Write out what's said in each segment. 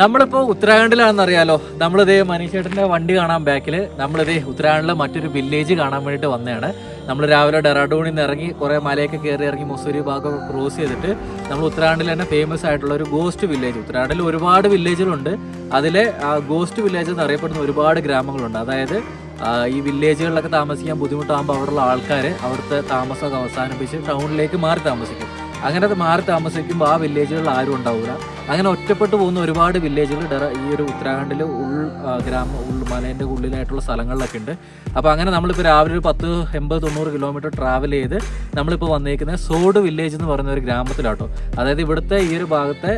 നമ്മളിപ്പോ ഉത്തരാഖണ്ഡിലാണെന്ന് അറിയാലോ നമ്മളിതേ മനീഷേട്ടന്റെ വണ്ടി കാണാൻ ബാക്കിൽ നമ്മളിതേ ഉത്തരാഖണ്ഡിലെ മറ്റൊരു വില്ലേജ് കാണാൻ വേണ്ടിയിട്ട് വന്നതാണ്. നമ്മൾ രാവിലെ ഡെറാഡൂണിൽ നിന്ന് ഇറങ്ങി കുറേ മലയൊക്കെ കയറി ഇറങ്ങി മുസൂരി ഭാഗം ക്രോസ് ചെയ്തിട്ട് നമ്മൾ ഉത്തരാഖണ്ഡിൽ തന്നെ ഫേമസ് ആയിട്ടുള്ള ഒരു ഗോസ്റ്റ് വില്ലേജ് ഉത്തരാഖണ്ഡിൽ ഒരുപാട് വില്ലേജുകളുണ്ട് അതിലെ ഗോസ്റ്റ് വില്ലേജ് എന്ന് അറിയപ്പെടുന്ന ഒരുപാട് ഗ്രാമങ്ങളുണ്ട്. അതായത് ഈ വില്ലേജുകളിലൊക്കെ താമസിക്കാൻ ബുദ്ധിമുട്ടാകുമ്പോൾ അവിടെയുള്ള ആൾക്കാർ അവിടുത്തെ താമസമൊക്കെ അവസാനിപ്പിച്ച് ടൗണിലേക്ക് മാറി താമസിക്കും. അങ്ങനെ അത് മാറി താമസിക്കുമ്പോൾ ആ വില്ലേജുകളിൽ ആരും ഉണ്ടാവില്ല അങ്ങനെ ഒറ്റപ്പെട്ടു പോകുന്ന ഒരുപാട് വില്ലേജുകൾ ഈ ഒരു ഉത്തരാഖണ്ഡിൽ ഉൾ ഗ്രാമ ഉൾ മലേന്റെ ഉള്ളിലായിട്ടുള്ള സ്ഥലങ്ങളിലൊക്കെ ഉണ്ട്. അപ്പോൾ അങ്ങനെ നമ്മളിപ്പോൾ രാവിലെ ഒരു പത്ത് എൺപത് തൊണ്ണൂറ് കിലോമീറ്റർ ട്രാവൽ ചെയ്ത് നമ്മളിപ്പോൾ വന്നേക്കുന്നത് സോഡ് വില്ലേജ് എന്ന് പറയുന്ന ഒരു ഗ്രാമത്തിലാട്ടോ. അതായത് ഇവിടുത്തെ ഈ ഒരു ഭാഗത്തെ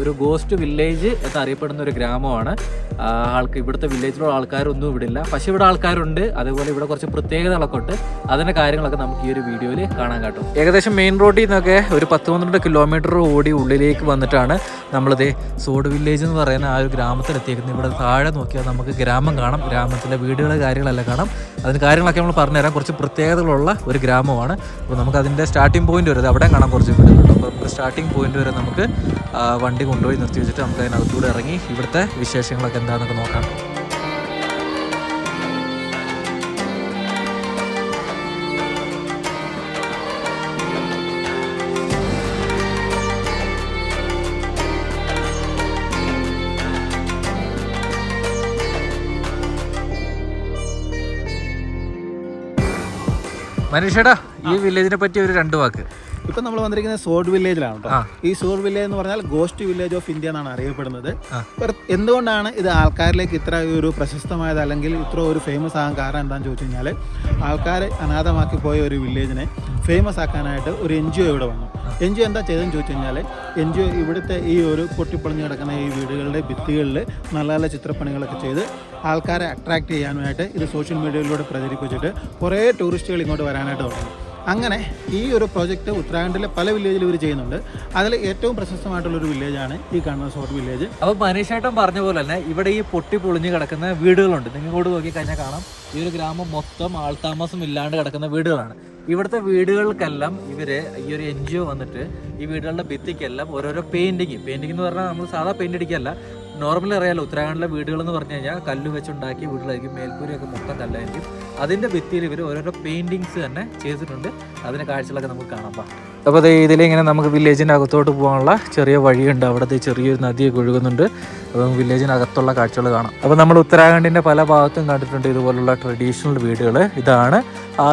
ഒരു ഗോസ്റ്റ് വില്ലേജ് എന്നറിയപ്പെടുന്ന ഒരു ഗ്രാമമാണ്. ആൾക്ക് ഇവിടുത്തെ വില്ലേജിലുള്ള ആൾക്കാരൊന്നും ഇവിടെ ഇല്ല. പക്ഷേ ഇവിടെ ആൾക്കാരുണ്ട്. അതേപോലെ ഇവിടെ കുറച്ച് പ്രത്യേകതകളൊക്കെ ഉണ്ട്. അതിന്റെ കാര്യങ്ങളൊക്കെ നമുക്ക് ഈ ഒരു വീഡിയോയിൽ കാണാൻ കേട്ടോ. ഏകദേശം മെയിൻ റോഡിൽ നിന്നൊക്കെ ഒരു പത്ത് പന്ത്രണ്ട് കിലോമീറ്റർ ഓടി ഉള്ളിലേക്ക് വന്നിട്ടാണ് നമ്മളിത് സോഡ് വില്ലേജ് എന്ന് പറയുന്ന ആ ഒരു ഗ്രാമത്തിൽ എത്തിയിരിക്കുന്നത് ഇവിടെ താഴെ നോക്കിയാൽ നമുക്ക് ഗ്രാമം കാണാം. ഗ്രാമത്തിലെ വീടുകൾ കാര്യങ്ങളെല്ലാം കാണാം. അതിന് കാര്യങ്ങളൊക്കെ നമ്മൾ പറഞ്ഞുതരാം. കുറച്ച് പ്രത്യേകതകളുള്ള ഒരു ഗ്രാമമാണ്. അപ്പോൾ നമുക്ക് അതിന്റെ സ്റ്റാർട്ടിംഗ് പോയിന്റ് വരെ അവിടെ കാണാം കുറച്ച് വീടുകളുണ്ട്. അപ്പോൾ നമുക്ക് സ്റ്റാർട്ടിംഗ് പോയിന്റ് വരെ നമുക്ക് വണ്ടി കൊണ്ടുപോയി നിർത്തി വെച്ചിട്ട് നമുക്ക് അതിനകത്തൂടെ ഇറങ്ങി ഇവിടുത്തെ വിശേഷങ്ങളൊക്കെ എന്താണെന്നൊക്കെ നോക്കാം. മനീഷേടാ ഈ വില്ലേജിനെ പറ്റി ഒരു രണ്ട് വാക്ക്. ഇപ്പൊ നമ്മൾ വന്നിരിക്കുന്നത് സോഡ് വില്ലേജിലാണ് കേട്ടോ ഈ സോഡ് വില്ലേജ് എന്ന് പറഞ്ഞാൽ ഗോസ്റ്റ് വില്ലേജ് ഓഫ് ഇന്ത്യ എന്നാണ് അറിയപ്പെടുന്നത്. എന്തുകൊണ്ടാണ് ഇത് ആൾക്കാരിലേക്ക് ഇത്ര ഒരു പ്രശസ്തമായത് അല്ലെങ്കിൽ ഇത്ര ഒരു ഫേമസ് ആകാൻ കാരണം എന്താണെന്ന് ചോദിച്ചു കഴിഞ്ഞാൽ ആൾക്കാർ അനാഥമാക്കി പോയ ഒരു വില്ലേജിനെ ഫേമസ് ആക്കാനായിട്ട് ഒരു എൻ ജി ഒ ഇവിടെ വന്നു. എൻ ജി ഒ എന്താ ചെയ്തതെന്ന് ചോദിച്ചു കഴിഞ്ഞാൽ എൻ ജി ഒ ഇവിടുത്തെ ഈ ഒരു പൊട്ടിപ്പൊളിഞ്ഞ് കിടക്കുന്ന ഈ വീടുകളുടെ ഭിത്തികളിൽ നല്ല നല്ല ചിത്രപ്പണികളൊക്കെ ചെയ്ത് ആൾക്കാരെ അട്രാക്ട് ചെയ്യാനായിട്ട് ഇത് സോഷ്യൽ മീഡിയയിലൂടെ പ്രചരിപ്പിച്ചിട്ട് കുറേ ടൂറിസ്റ്റുകൾ ഇങ്ങോട്ട് വരാനായിട്ട് തുടങ്ങി. അങ്ങനെ ഈ ഒരു പ്രോജക്റ്റ് ഉത്തരാഖണ്ഡിലെ പല വില്ലേജിലും ഇവർ ചെയ്യുന്നുണ്ട്. അതിൽ ഏറ്റവും പ്രശസ്തമായിട്ടുള്ള ഒരു വില്ലേജാണ് ഈ കാണുന്ന സോട്ട് വില്ലേജ് അപ്പോൾ മനീഷേട്ടൻ പറഞ്ഞ പോലെ തന്നെ ഇവിടെ ഈ പൊട്ടി പൊളിഞ്ഞ് കിടക്കുന്ന വീടുകളുണ്ട്. നിങ്ങളോട് നോക്കി കഴിഞ്ഞാൽ കാണാം. ഈ ഒരു ഗ്രാമം മൊത്തം ആൾതാമസം ഇല്ലാണ്ട് കിടക്കുന്ന വീടുകളാണ്. ഇവിടുത്തെ വീടുകൾക്കെല്ലാം ഇവർ ഈ ഒരു എൻ ജി ഒ വന്നിട്ട് ഈ വീടുകളുടെ ഭിത്തിക്കെല്ലാം ഓരോരോ പെയിന്റിങ് പെയിന്റിംഗ് എന്ന് പറഞ്ഞാൽ നമ്മൾ സാധാ പെയിന്റ് അടിക്കല്ല നോർമലി അറിയാലോ ഉത്തരാഖണ്ഡിലെ വീടുകൾ എന്ന് പറഞ്ഞു കഴിഞ്ഞാൽ കല്ല് വെച്ചുണ്ടാക്കിയ വീടുകളായിരിക്കും. മേൽക്കൂരയൊക്കെ മൊത്തം കല്ലായിരിക്കും. അതിന്റെ ഭിത്തിയിൽ ഇവർ ഓരോരോ പെയിന്റിങ്സ് തന്നെ ചെയ്തിട്ടുണ്ട്. അതിന്റെ കാഴ്ചകളൊക്കെ നമുക്ക് കാണാം. അപ്പോൾ ദേ ഇതിലിങ്ങനെ നമുക്ക് വില്ലേജിന്റെ അകത്തോട്ട് പോകാനുള്ള ചെറിയ വഴിയുണ്ട്. അവിടുത്തെ ചെറിയൊരു നദിയൊക്കെ ഒഴുകുന്നുണ്ട്. അപ്പം വില്ലേജിനകത്തുള്ള കാഴ്ചകൾ കാണാം. അപ്പോൾ നമ്മൾ ഉത്തരാഖണ്ഡിന്റെ പല ഭാഗത്തും കണ്ടിട്ടുണ്ട് ഇതുപോലുള്ള ട്രഡീഷണൽ വീടുകൾ ഇതാണ്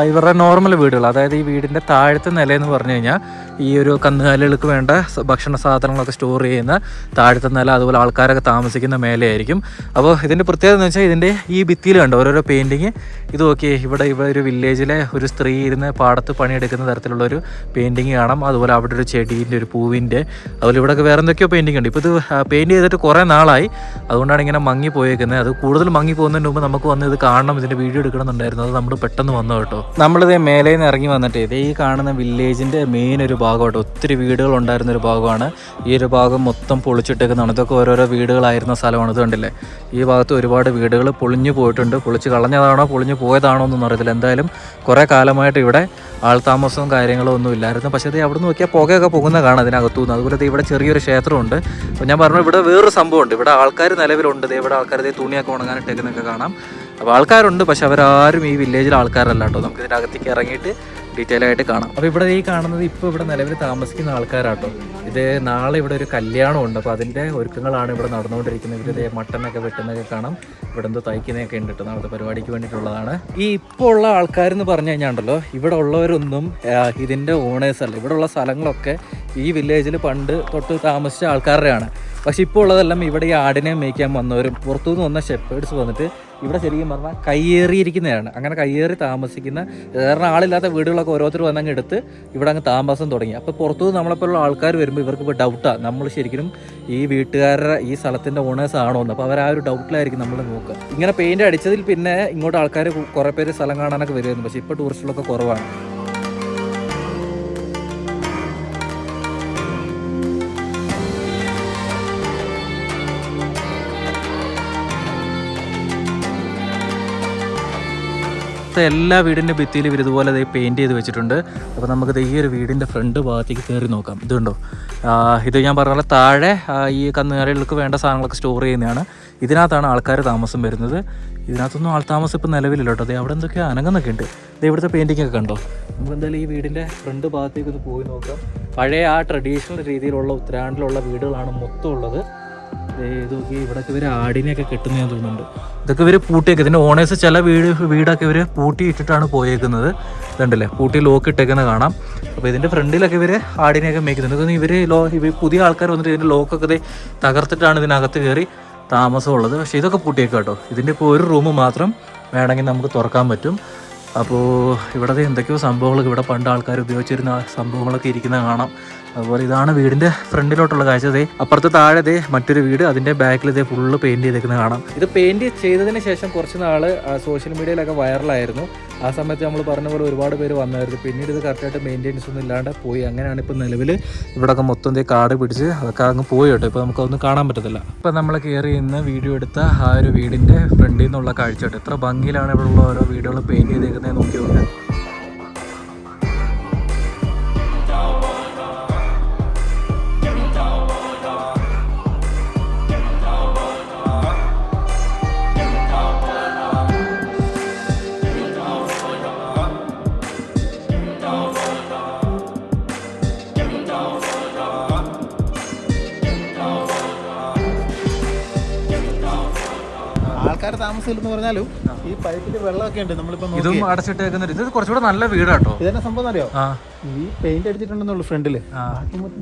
ഇവരുടെ നോർമൽ വീടുകൾ. അതായത് ഈ വീടിന്റെ താഴത്തെ നില എന്ന് പറഞ്ഞു കഴിഞ്ഞാൽ ഈ ഒരു കന്നുകാലികൾക്ക് വേണ്ട ഭക്ഷണ സാധനങ്ങളൊക്കെ സ്റ്റോർ ചെയ്യുന്ന താഴത്തെ നില അതുപോലെ ആൾക്കാരൊക്കെ താമസിക്കുന്ന മേലെയായിരിക്കും അപ്പോൾ ഇതിന്റെ പ്രത്യേകത എന്ന് വെച്ചാൽ ഇതിന്റെ ഈ ഭിത്തിയിൽ കണ്ടോ? ഓരോരോ പെയിന്റിങ് ഇത് നോക്കിയേ ഇവിടെ ഇവ ഒരു വില്ലേജിലെ ഒരു സ്ത്രീ ഇരുന്ന് പാടത്ത് പണിയെടുക്കുന്ന തരത്തിലുള്ള ഒരു പെയിന്റിങ് കാണാം. അതുപോലെ അവിടെ ഒരു ചെടീന്റെ ഒരു പൂവിന്റെ അതുപോലെ ഇവിടെയൊക്കെ വേറെ എന്തൊക്കെയോ പെയിന്റിങ് ഉണ്ട്. ഇപ്പോൾ ഇത് പെയിന്റ് ചെയ്തിട്ട് കുറേ നാളായി. അതുകൊണ്ടാണ് ഇങ്ങനെ മങ്ങി പോയേക്കുന്നത് അത് കൂടുതൽ മങ്ങി പോകുന്നതിന് മുമ്പ് നമുക്ക് വന്ന് ഇത് കാണണം ഇതിന്റെ വീഡിയോ എടുക്കണമെന്നുണ്ടായിരുന്നു. അത് നമ്മൾ പെട്ടെന്ന് വന്നു കേട്ടോ. നമ്മളിത് മേലെ നിന്ന് ഇറങ്ങി വന്നിട്ട് ഇതേ ഈ കാണുന്ന വില്ലേജിന്റെ മെയിൻ ഒരു ഭാഗമായിട്ട് ഒത്തിരി വീടുകൾ ഉണ്ടായിരുന്ന ഒരു ഭാഗമാണ്. ഈ ഒരു ഭാഗം മൊത്തം പൊളിച്ചിട്ടേക്കുന്നതാണ്. ഇതൊക്കെ ഓരോരോ വീടുകളായിരുന്ന സ്ഥലമാണ്. ഇത് കണ്ടില്ലേ? ഈ ഭാഗത്ത് ഒരുപാട് വീടുകൾ പൊളിഞ്ഞു പോയിട്ടുണ്ട്. പൊളിച്ച് കളഞ്ഞതാണോ പൊളിഞ്ഞു പോയതാണോ എന്നൊന്നും അറിയത്തില്ല. എന്തായാലും കുറേ കാലമായിട്ട് ഇവിടെ ആൾ താമസവും കാര്യങ്ങളും ഒന്നും ഇല്ലായിരുന്നു. പക്ഷേ ഇത് അവിടെ നോക്കിയാൽ പുകയൊക്കെ പോകുന്ന കാണാം അതിനകത്തുനിന്ന് അതുപോലെ ഇവിടെ ചെറിയൊരു ക്ഷേത്രമുണ്ട്. അപ്പോൾ ഞാൻ പറഞ്ഞു ഇവിടെ വേറൊരു സംഭവമുണ്ട്. ഇവിടെ ആൾക്കാർ നിലവിലുണ്ട്. ഇവിടെ ആൾക്കാർ ഇതേ തുണിയൊക്കെ ഉണങ്ങാനിട്ടേക്കുന്നൊക്കെ കാണാം. അപ്പോൾ ആൾക്കാരുണ്ട്. പക്ഷെ അവരാരും ഈ വില്ലേജിലെ ആൾക്കാരല്ല കേട്ടോ. നമുക്ക് ഇതിനകത്തേക്ക് ഇറങ്ങിയിട്ട് ഡീറ്റെയിൽ ആയിട്ട് കാണാം. അപ്പോൾ ഇവിടെ ഈ കാണുന്നത് ഇപ്പോൾ ഇവിടെ നിലവിൽ താമസിക്കുന്ന ആൾക്കാരാട്ടോ. ഇത് നാളെ ഇവിടെ ഒരു കല്യാണം ഉണ്ട് അപ്പോൾ അതിന്റെ ഒരുക്കങ്ങളാണ് ഇവിടെ നടന്നുകൊണ്ടിരിക്കുന്നത്. ഇവർ മട്ടനൊക്കെ വെട്ടുന്നതൊക്കെ കാണാം. ഇവിടെ എന്തോ തയ്ക്കുന്നതൊക്കെ ഉണ്ട് കേട്ടോ. നാളത്തെ പരിപാടിക്ക് വേണ്ടിയിട്ടുള്ളതാണ്. ഈ ഇപ്പോൾ ഉള്ള ആൾക്കാരെന്ന് പറഞ്ഞു കഴിഞ്ഞാൽ ഉണ്ടല്ലോ ഇവിടെ ഉള്ളവരൊന്നും ഇതിന്റെ ഓണേഴ്സ് അല്ല. ഇവിടെ ഉള്ള സ്ഥലങ്ങളൊക്കെ ഈ വില്ലേജിൽ പണ്ട് തൊട്ട് താമസിച്ച ആൾക്കാരുടെയാണ്. പക്ഷെ ഇപ്പോൾ ഉള്ളതെല്ലാം ഇവിടെ ഈ ആടിനെ മേയ്ക്കാൻ വന്നവരും പുറത്തുനിന്ന് വന്ന ഷെപ്പേഡ്സ് വന്നിട്ട് ഇവിടെ ശരിക്കും പറഞ്ഞാൽ കയ്യേറിയിരിക്കുന്നതാണ്. അങ്ങനെ കയ്യേറി താമസിക്കുന്ന കാരണം ആളില്ലാത്ത വീടുകളൊക്കെ ഓരോരുത്തർ വന്നങ്ങ് എടുത്ത് ഇവിടെ അങ്ങ് താമസം തുടങ്ങി. അപ്പോൾ പുറത്തുനിന്ന് നമ്മളെപ്പോലുള്ള ആൾക്കാർ വരുമ്പോൾ ഇവർക്ക് ഇപ്പോൾ ഡൗട്ടാണ് നമ്മൾ ശരിക്കും ഈ വീട്ടുകാരുടെ ഈ സ്ഥലത്തിന്റെ ഓണേഴ്സ് ആണോ എന്ന്. അപ്പോൾ അവർ ആ ഒരു ഡൗട്ടിലായിരിക്കും നമ്മൾ നോക്കുക. ഇങ്ങനെ പെയിന്റ് അടിച്ചതിൽ പിന്നെ ഇങ്ങോട്ട് ആൾക്കാർ കുറേ പേര് സ്ഥലം കാണാനൊക്കെ വരുമായിരുന്നു പക്ഷേ ഇപ്പോൾ ടൂറിസ്റ്റുകളൊക്കെ കുറവാണ്. മൊത്തം എല്ലാ വീടിന്റെ ഭിത്തിയിലും ഇതുപോലെ ദേ പെയിന്റ് ചെയ്ത് വെച്ചിട്ടുണ്ട്. അപ്പോൾ നമുക്ക് ഈ ഒരു വീടിന്റെ ഫ്രണ്ട് ഭാഗത്തേക്ക് കയറി നോക്കാം. ഇതുണ്ടോ ഇത് ഞാൻ പറഞ്ഞ പോലെ താഴെ ഈ കന്നുകാലികൾക്ക് വേണ്ട സാധനങ്ങളൊക്കെ സ്റ്റോർ ചെയ്യുന്നതാണ്. ഇതിനകത്താണ് ആൾക്കാർ താമസം വരുന്നത്. ഇതിനകത്തൊന്നും ആൾ താമസം ഇപ്പോൾ നിലവിലില്ല കേട്ടോ. അതെ അവിടെ എന്തൊക്കെയോ അനങ്ങുന്നൊക്കെ ഉണ്ട്. ഇത് ഇവിടുത്തെ പെയിന്റിംഗ് ഒക്കെ കണ്ടോ? നമുക്കെന്തായാലും ഈ വീടിന്റെ ഫ്രണ്ട് ഭാഗത്തേക്ക് ഒന്ന് പോയി നോക്കാം. പഴയ ആ ട്രഡീഷണൽ രീതിയിലുള്ള ഉത്തരാണ്ടിലുള്ള വീടുകളാണ് മൊത്തം ഉള്ളത്. ദേ ഇത് നോക്കി ഇവിടൊക്കെ ഇവർ ആടിനെയൊക്കെ കെട്ടുന്നതെന്ന് തോന്നുന്നുണ്ട്. ഇതൊക്കെ ഇവർ പൂട്ടിയൊക്കെ. ഇതിന്റെ ഓണേഴ്സ് ചില വീട് വീടൊക്കെ ഇവർ പൂട്ടി ഇട്ടിട്ടാണ് പോയേക്കുന്നത്. ഇതുണ്ടല്ലേ? പൂട്ടി ലോക്ക് ഇട്ടേക്കുന്നത് കാണാം. അപ്പോൾ ഇതിന്റെ ഫ്രണ്ടിലൊക്കെ ഇവർ ആടിനെയൊക്കെ മേയ്ക്കുന്നുണ്ട് ഇവർ ലോ ഇവർ പുതിയ ആൾക്കാർ വന്നിട്ട് ഇതിന്റെ ലോക്കൊക്കെ തകർത്തിട്ടാണ് ഇതിനകത്ത് കയറി താമസമുള്ളത്. പക്ഷെ ഇതൊക്കെ പൂട്ടിയേക്കാം കേട്ടോ. ഇതിന്റെ ഇപ്പോൾ ഒരു റൂം മാത്രം വേണമെങ്കിൽ നമുക്ക് തുറക്കാൻ പറ്റും. അപ്പോൾ ഇവിടെ എന്തൊക്കെയോ സംഭവങ്ങളൊക്കെ ഇവിടെ പണ്ട് ആൾക്കാർ ഉപയോഗിച്ചിരുന്ന സംഭവങ്ങളൊക്കെ ഇരിക്കുന്നത് കാണാം. അതുപോലെ ഇതാണ് വീടിന്റെ ഫ്രണ്ടിലോട്ടുള്ള കാഴ്ച. ദേ അപ്പുറത്ത് താഴെ ദേ മറ്റൊരു വീട് അതിന്റെ ബാക്കിൽ ഇതേ ഫുള്ള് പെയിന്റ് ചെയ്തേക്കുന്നത് കാണാം. ഇത് പെയിന്റ് ചെയ്തതിന് ശേഷം കുറച്ച് നാൾ സോഷ്യൽ മീഡിയയിലൊക്കെ വൈറലായിരുന്നു ആ സമയത്ത് നമ്മൾ പറഞ്ഞ പോലെ ഒരുപാട് പേര് വന്നായിരുന്നു. പിന്നീട് ഇത് കറക്റ്റായിട്ട് മെയിന്റെനൻസ് ഒന്നും ഇല്ലാണ്ട് പോയി. അങ്ങനെയാണ് ഇപ്പോൾ നിലവിൽ ഇവിടെയൊക്കെ മൊത്തം ഇതേ കാട് പിടിച്ച് അതൊക്കെ അങ്ങ് പോയി കേട്ടോ. ഇപ്പോൾ നമുക്കൊന്നും കാണാൻ പറ്റത്തില്ല. ഇപ്പം നമ്മൾ കയറി ഇന്ന് വീഡിയോ എടുത്ത ആ ഒരു വീടിന്റെ ഫ്രണ്ടിൽ നിന്നുള്ള കാഴ്ച കേട്ടോ. എത്ര ഭംഗിയിലാണ് ഇവിടെ ഉള്ള ഓരോ വീടുകൾ പെയിന്റ് ചെയ്തേക്കുന്നത്. നോക്കിയോണ്ട് ആൾക്കാർ താമസമില്ലെന്ന് പറഞ്ഞാലും ഈ പൈപ്പിൽ വെള്ളമൊക്കെ ഉണ്ട്. നമ്മളിപ്പോ ഇതും അടച്ചിട്ടേക്കുന്നുണ്ട് ഇത് കുറച്ചുകൂടെ നല്ല വീടാട്ടോ. ഇതെന്നെ സംഭവം അറിയോ? ഈ പെയിന്റ് അടിച്ചിട്ടുണ്ടെന്നുള്ളു ഫ്രണ്ടിൽ.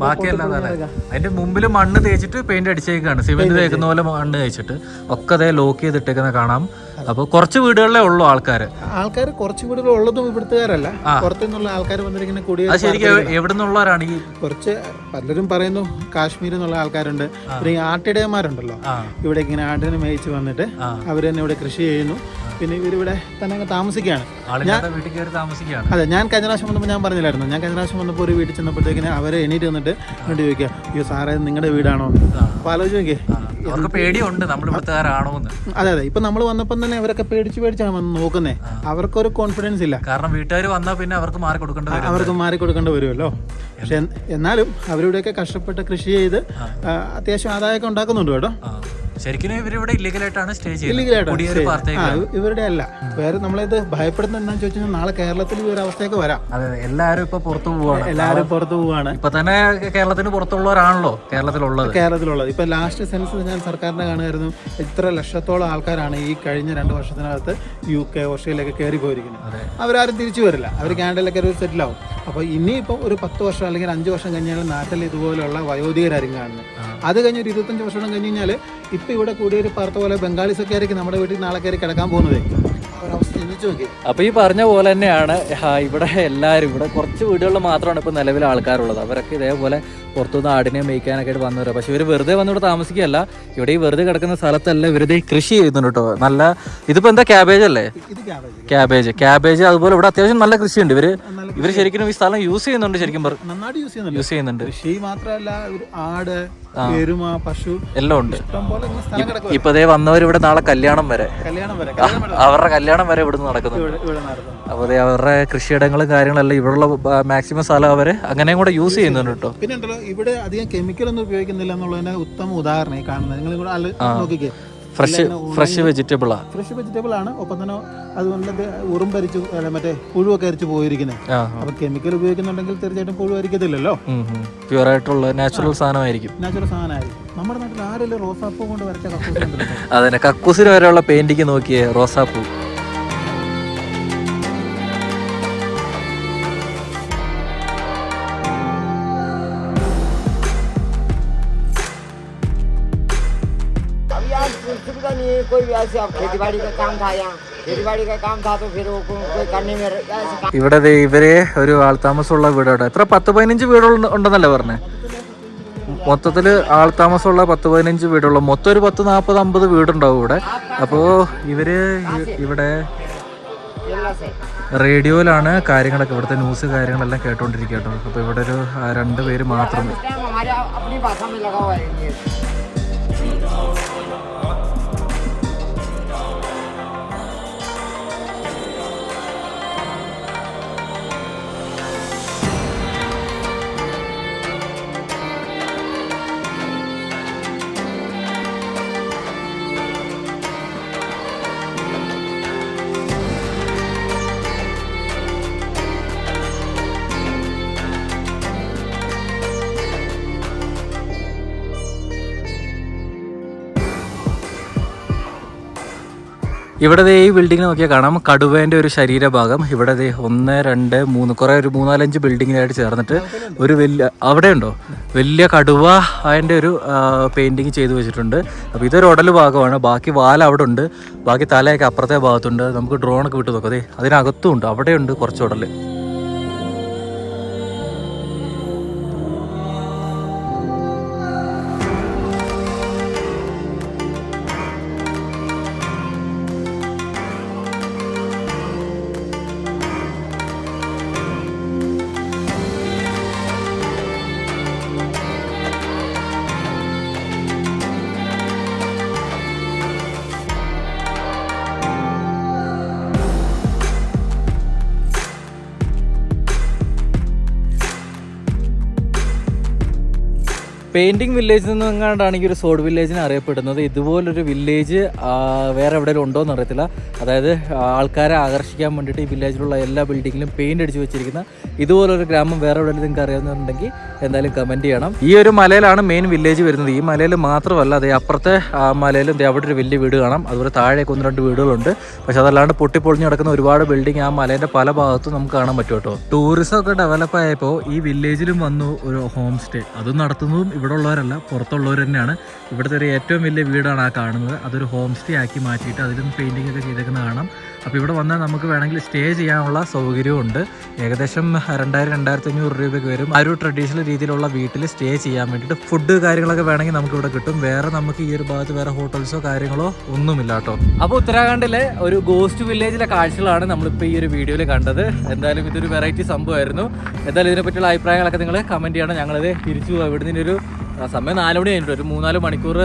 ബാക്കിയെല്ലാം അതിന്റെ മുമ്പിൽ മണ്ണ് തേച്ചിട്ട് പെയിന്റ് അടിച്ചേക്കാണ്. സിമെന്റ് തേക്കുന്ന പോലെ മണ്ണ് തേച്ചിട്ട്. ഒക്കെ അതേ ലോക്ക് ചെയ്തിട്ടേക്കുന്ന കാണാം. അപ്പൊ കുറച്ച് വീടുകളിലേ ഉള്ളൂ ആൾക്കാർ ആൾക്കാർ കുറച്ച് വീടുകൾ ഉള്ളതും ഇവിടുത്തുകാരല്ല. പുറത്തുനിന്നുള്ള ആൾക്കാർ വന്നിരിക്കുന്ന അത് ശരിക്കും എവിടെ നിന്നുള്ളവരാണ് ഈ കുറച്ച് പലരും പറയുന്നു കാശ്മീരിൽ നിന്നുള്ള ആൾക്കാരുണ്ട്. പിന്നെ ആട്ടിടയന്മാരുണ്ടല്ലോ ഇവിടെ ഇങ്ങനെ ആട്ടിനെ മേയിച്ച് വന്നിട്ട്. അവർ തന്നെ ഇവിടെ കൃഷി ചെയ്യുന്നു. പിന്നെ ഇവരിവിടെ തന്നെ അങ്ങ് താമസിക്കുകയാണ്. അതെ ഞാൻ കഴിഞ്ഞ പ്രാവശ്യം വന്നപ്പോൾ ഞാൻ പറഞ്ഞില്ലായിരുന്നു. ഞാൻ കഴിഞ്ഞ പ്രാവശ്യം വന്നപ്പോൾ ഒരു വീട്ടിൽ ചെന്നപ്പോഴത്തേക്കിന് അവരെ എണീറ്റ് വന്നിട്ട് എന്നിട്ട് ചോദിക്കുക അയ്യോ സാറേ നിങ്ങളുടെ വീടാണോ? അപ്പോൾ ആലോചിച്ച് നോക്കിയേ. അവർക്ക് പേടിയുണ്ട് നമ്മൾ ഇവിടുത്തുകാരാണോ എന്ന് അതെ അതെ. ഇപ്പം നമ്മൾ വന്നപ്പം തന്നെ അവരൊക്കെ പേടിച്ച് പേടിച്ചാണ് വന്ന് നോക്കുന്നത് അവർക്കൊരു കോൺഫിഡൻസ് ഇല്ല. കാരണം വീട്ടുകാർ വന്നാൽ പിന്നെ അവർക്ക് മാറി കൊടുക്കേണ്ട അവർക്ക് മാറി കൊടുക്കേണ്ടി വരുമല്ലോ. പക്ഷെ എന്നാലും അവരിവിടെയൊക്കെ കഷ്ടപ്പെട്ട് കൃഷി ചെയ്ത് അത്യാവശ്യം ആദായമൊക്കെ ഉണ്ടാക്കുന്നുണ്ട് കേട്ടോ. ശരിക്കും ഇവരിവിടെ ഇല്ലീഗലായിട്ടാണ് സ്റ്റേ ചെയ്യുന്നത്. ഇവരുടെ അല്ല. വേറെ നമ്മളിത് ഭയപ്പെടുന്ന എന്താണെന്ന് ചോദിച്ചു കഴിഞ്ഞാൽ നാളെ കേരളത്തിൽ ഈ ഒരു അവസ്ഥയൊക്കെ വരാം. അതെ അതെ. എല്ലാവരും ഇപ്പൊ പുറത്തു പോവാണ് എല്ലാവരും പുറത്തു പോവാണ് ഇപ്പൊ തന്നെ കേരളത്തിന് പുറത്തുള്ളവരാണല്ലോ കേരളത്തിലുള്ളത്. കേരളത്തിലുള്ളത്. ഇപ്പൊ ലാസ്റ്റ് സെൻസ് ഞാൻ സർക്കാരിനെ കാണുമായിരുന്നു ഇത്ര ലക്ഷത്തോളം ആൾക്കാരാണ് ഈ കഴിഞ്ഞ രണ്ട് വർഷത്തിനകത്ത് യു കെ ഓസ്ട്രേലിയൊക്കെ കയറി പോയിരിക്കുന്നത്. അവരാരും തിരിച്ചു വരില്ല. അവർ കാനഡയിലൊക്കെ ഒരു സെറ്റിൽ ആവും അപ്പോൾ ഇനിയിപ്പോൾ ഒരു പത്ത് വർഷം അല്ലെങ്കിൽ അഞ്ച് വർഷം കഴിഞ്ഞാൽ നാട്ടിൽ ഇതുപോലെയുള്ള വയോധികരായിരിക്കും കാണുന്നത്. അത് കഴിഞ്ഞ് ഒരു ഇരുപത്തഞ്ച് വർഷം കഴിഞ്ഞ് കഴിഞ്ഞാൽ ഇപ്പം ഇവിടെ കൂടിയൊരു പാർത്ത പോലെ ബംഗാളീസ് ഒക്കെ ആയിരിക്കും നമ്മുടെ വീട്ടിൽ നാളെ കയറി കിടക്കാൻ പോകുന്നത്. അപ്പൊ ഈ പറഞ്ഞ പോലെ തന്നെയാണ് ഇവിടെ എല്ലാവരും ഇവിടെ കുറച്ച് വീടുകളിൽ മാത്രമാണ് ഇപ്പൊ നിലവിൽ ആൾക്കാരുള്ളത്. അവരൊക്കെ ഇതേപോലെ പുറത്തുനിന്ന് ആടിനെ മേയ്ക്കാനൊക്കെ ആയിട്ട് വന്നവരാ. പക്ഷെ ഇവർ വെറുതെ വന്നിവിടെ താമസിക്കുകയല്ല. ഇവിടെ ഈ വെറുതെ കിടക്കുന്ന സ്ഥലത്തല്ല വെറുതെ കൃഷി ചെയ്യുന്നുണ്ട് കേട്ടോ നല്ല ഇതിപ്പോ എന്താ ക്യാബേജ് അല്ലേ? ക്യാബേജ് ക്യാബേജ് അതുപോലെ ഇവിടെ അത്യാവശ്യം നല്ല കൃഷിയുണ്ട്. ഇവർ ഇവർ ഇവർ ശരിക്കും ഈ സ്ഥലം യൂസ് ചെയ്യുന്നുണ്ട് ശരിക്കും യൂസ് ചെയ്യുന്നുണ്ട്. കൃഷി മാത്രമല്ല ഒരു എരുമ പശു എല്ലാം ഉണ്ട്. ഇപ്പൊ ദേ വന്നവർ ഇവിടെ നാളെ കല്യാണം വരെ. അവരുടെ കല്യാണം വരെ ഇവിടുന്ന് നടക്കുന്നു അപ്പൊ അവരുടെ കൃഷിയിടങ്ങളും കാര്യങ്ങളെല്ലാം ഇവിടെയുള്ള മാക്സിമം സ്ഥലം അവർ അങ്ങനെയും കൂടെ യൂസ് ചെയ്യുന്നുണ്ട് കേട്ടോ. പിന്നെ ഇവിടെ അധികം കെമിക്കൽ ഒന്നും ഉപയോഗിക്കുന്നില്ല എന്നുള്ളതിന്റെ ഉത്തമ ഉദാഹരണം കാണുന്നത്. നിങ്ങൾ നോക്കിക്കേ. ഫ്രഷ് ഫ്രഷ് ആണ് ഫ്രഷ് വെജിറ്റബിൾ ആണ് ഒപ്പം തന്നെ അതുകൊണ്ട് നല്ല ഉറുമ്പരിച്ച് അല്ല, മറ്റേ പുഴുവൊക്കെ അരിച്ച് പോയിരിക്കുന്നത് അപ്പൊ കെമിക്കൽ ഉപയോഗിക്കുന്നുണ്ടെങ്കിൽ തീർച്ചയായിട്ടും പുഴു അരിക്കത്തില്ലല്ലോ. പ്യൂർ ആയിട്ടുള്ള നാച്ചുറൽ സാധനമായിരിക്കും. നാച്ചുറൽ സാധനമായിരിക്കും. നമ്മുടെ നാട്ടിൽ ആരെല്ലാം റോസാപ്പൂ കൊണ്ട് വരച്ച കക്കൂസ് അതന്നെ കക്കൂസിന് വരെയുള്ള പെയിന്റിങ് നോക്കിയേ റോസാപ്പൂ. कोई भी ऐसे अब खेती बाड़ी का काम था यहाँ खेती बाड़ी का काम था तो फिर वो को, कोई करने में ऐसे काम ഇവിടെ ദേ ഇവര് ഒരു ആൾതാമസമുള്ള വീടാണ് എത്ര പത്ത് പതിനഞ്ച് വീടുകൾ ഉണ്ടെന്നല്ലേ പറഞ്ഞേ മൊത്തത്തില് ആൾതാമസമുള്ള പത്ത് പതിനഞ്ച് വീടുള്ള മൊത്തം ഒരു പത്ത് നാൽപ്പത് അമ്പത് വീടുണ്ടാവും ഇവിടെ അപ്പോൾ ഇവര് ഇ- ഇവിടെ खेलना से റേഡിയോയിലാണ് കാര്യങ്ങളൊക്കെ ഇവിടുത്തെ ന്യൂസ് കാര്യങ്ങളെല്ലാം കേട്ടോണ്ടിരിക്കുക കേട്ടോ അപ്പോൾ ഇവിടെ ഒരു ആ, രണ്ട് പേര് മാത്രം ഇവിടെ ഈ ബിൽഡിംഗ് നോക്കിയാൽ കാണാം. കടുവേന്റെ ഒരു ശരീരഭാഗം. ഇവിടെ ഒന്ന് രണ്ട് മൂന്ന് കുറേ ഒരു മൂന്നാലഞ്ച് ബിൽഡിങ്ങിനായിട്ട് ചേർന്നിട്ട് ഒരു വലിയ അവിടെ ഉണ്ടോ? വലിയ കടുവ അതിന്റെ ഒരു പെയിന്റിങ് ചെയ്തു വെച്ചിട്ടുണ്ട്. അപ്പോൾ ഇതൊരു ഉടൽ ഭാഗമാണ്. ബാക്കി വാല അവിടെ ഉണ്ട്. ബാക്കി തലയൊക്കെ അപ്പുറത്തെ ഭാഗത്തുണ്ട്. നമുക്ക് ഡ്രോണൊക്കെ വിട്ട് നോക്കാം. അതെ അതിനകത്തും ഉണ്ട്. അവിടെയുണ്ട് കുറച്ച് ഉടൽ പെയിന്റിംഗ് വില്ലേജ് നിന്ന് എങ്ങാണ്ടാണ് ഈ ഒരു സോഡ് വില്ലേജിനെ അറിയപ്പെടുന്നത്. ഇതുപോലൊരു വില്ലേജ് വേറെ എവിടെയെങ്കിലും ഉണ്ടോ എന്ന് അറിയത്തില്ല. അതായത് ആൾക്കാരെ ആകർഷിക്കാൻ വേണ്ടിയിട്ട് ഈ വില്ലേജിലുള്ള എല്ലാ ബിൽഡിങ്ങിലും പെയിന്റ് അടിച്ച് വെച്ചിരിക്കുന്ന ഇതുപോലൊരു ഗ്രാമം വേറെ എവിടെയെങ്കിലും നിങ്ങൾക്ക് അറിയാവുന്നുണ്ടെങ്കിൽ എന്തായാലും കമന്റ് ചെയ്യണം. ഈ ഒരു മലയിലാണ് മെയിൻ വില്ലേജ് വരുന്നത്. ഈ മലയിൽ മാത്രമല്ല അതേ അപ്പുറത്തെ മലയിലും അവിടെ ഒരു വലിയ വീട് കാണാം. അതുപോലെ താഴേക്ക് ഒന്ന് രണ്ട് വീടുകളുണ്ട്. പക്ഷെ അതല്ലാണ്ട് പൊട്ടിപ്പൊളിഞ്ഞ് കിടക്കുന്ന ഒരുപാട് ബിൽഡിംഗ് ആ മലേന്റെ പല ഭാഗത്തും നമുക്ക് കാണാൻ പറ്റും കേട്ടോ. ടൂറിസം ഒക്കെ ഡെവലപ്പ് ആയപ്പോൾ ഈ വില്ലേജിലും വന്നു ഒരു ഹോം സ്റ്റേ അത് നടത്തുന്നതും ഇവിടെ ഉള്ളവരല്ല പുറത്തുള്ളവർ തന്നെയാണ്. ഇവിടുത്തെ ഒരു ഏറ്റവും വലിയ വീടാണ് ആ കാണുന്നത്. അതൊരു ഹോം സ്റ്റേ ആക്കി മാറ്റിയിട്ട് അതിലും പെയിന്റിങ് ഒക്കെ ചെയ്തേക്കുന്ന കാണാം. അപ്പോൾ ഇവിടെ വന്നാൽ നമുക്ക് വേണമെങ്കിൽ സ്റ്റേ ചെയ്യാനുള്ള സൗകര്യമുണ്ട് ഏകദേശം രണ്ടായിരം രണ്ടായിരത്തി അഞ്ഞൂറ് രൂപയ്ക്ക് വരും. ആ ഒരു ട്രഡീഷണൽ രീതിയിലുള്ള വീട്ടിൽ സ്റ്റേ ചെയ്യാൻ വേണ്ടിയിട്ട് ഫുഡ് കാര്യങ്ങളൊക്കെ വേണമെങ്കിൽ നമുക്ക് ഇവിടെ കിട്ടും. വേറെ നമുക്ക് ഈ ഒരു ഭാഗത്ത് വേറെ ഹോട്ടൽസോ കാര്യങ്ങളോ ഒന്നുമില്ല കേട്ടോ. അപ്പോൾ ഉത്തരാഖണ്ഡിലെ ഒരു ഗോസ്റ്റ് വില്ലേജിലെ കാഴ്ചകളാണ് നമ്മളിപ്പോൾ ഈ ഒരു വീഡിയോയിൽ കണ്ടത്. എന്തായാലും ഇതൊരു വെറൈറ്റി സംഭവമായിരുന്നു. എന്തായാലും ഇതിനെപ്പറ്റിയുള്ള അഭിപ്രായങ്ങളൊക്കെ നിങ്ങൾ കമന്റ് ചെയ്യണം. ഞങ്ങളിത് തിരിച്ചു പോകാം ഇവിടുന്ന് ആ, സമയം നാല് മണി കഴിഞ്ഞിട്ട് ഒരു മൂന്നാൽ മണിക്കൂർ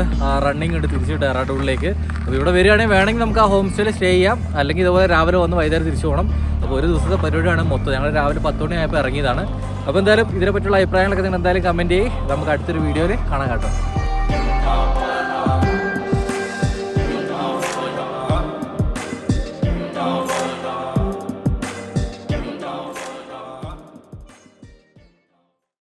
റണ്ണിങ് ഉണ്ട് തിരിച്ച് ഡെറാഡൂണിലേക്ക്. അപ്പോൾ ഇവിടെ വരികയാണെങ്കിൽ വേണമെങ്കിൽ നമുക്ക് ആ ഹോം സ്റ്റേയിൽ സ്റ്റേ ചെയ്യാം. അല്ലെങ്കിൽ ഇതുപോലെ രാവിലെ വന്ന് വൈകുന്നേരം തിരിച്ചു പോകണം. അപ്പോൾ ഒരു ദിവസത്തെ പരിപാടിയാണ് മൊത്തം. ഞങ്ങൾ രാവിലെ പത്ത് മണി ആയപ്പോൾ ഇറങ്ങിയതാണ്. അപ്പോൾ എന്തായാലും ഇതിനെ പറ്റിയുള്ള അഭിപ്രായങ്ങളൊക്കെ നിങ്ങൾ എന്തായാലും കമന്റ് ചെയ്യും. നമുക്ക് അടുത്തൊരു വീഡിയോയിൽ കാണാൻ കേട്ടോ.